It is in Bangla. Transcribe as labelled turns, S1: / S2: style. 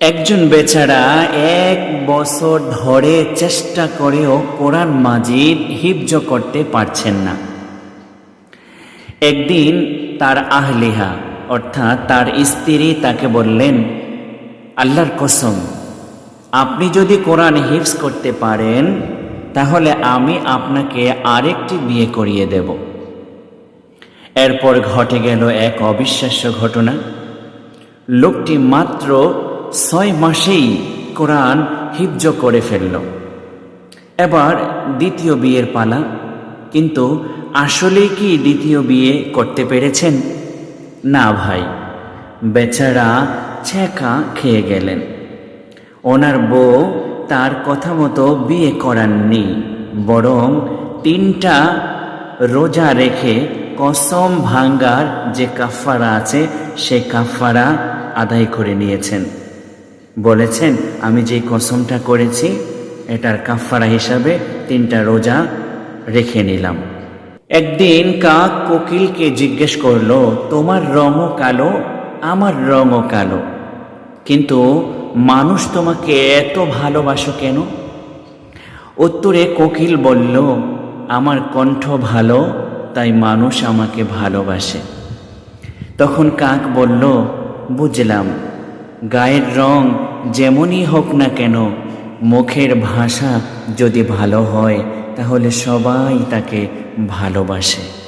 S1: একজন বেচারা এক বছর ধরে চেষ্টা করেও কোরআন মাজিদ হিফজ করতে পারছেন না। একদিন তার আহলিহা, অর্থাৎ তার স্ত্রী তাকে বললেন, আল্লাহর কসম, আপনি যদি কোরআন হিফজ করতে পারেন, তাহলে আমি আপনাকে আরেকটি বিয়ে করিয়ে দেব। এরপর ঘটে গেল এক অবিশ্বাস্য ঘটনা। লোকটি মাত্র ছয় মাসেই কোরআন হিফজ করে ফেলল। এবার দ্বিতীয় বিয়ের পালা। কিন্তু আসলেই কি দ্বিতীয় বিয়ে করতে পেরেছেন? না ভাই, বেচারা ছ্যাঁকা খেয়ে গেলেন। ওনার বউ তার কথা মতো বিয়ে করাননি বরং তিনটা রোজা রেখে কসম ভাঙ্গার যে কাফারা আছে, সে কাফারা আদায় করে নিয়েছেন। বলেছেন, আমি যে কসমটা করেছি, এটার কাফারা হিসাবে তিনটা রোজা রেখে নিলাম। একদিন কাক কোকিলকে জিজ্ঞেস করল, তোমার রঙও কালো, আমার রঙও কালো, কিন্তু মানুষ তোমাকে এত ভালোবাসো কেন? উত্তরে কোকিল বলল, আমার কণ্ঠ ভালো, তাই মানুষ আমাকে ভালোবাসে। তখন কাক বলল, বুঝলাম, গায়ের রং যেমনই হোক না কেন মুখের ভাষা যদি ভালো হয় তাহলে সবাই তাকে ভালোবাসে।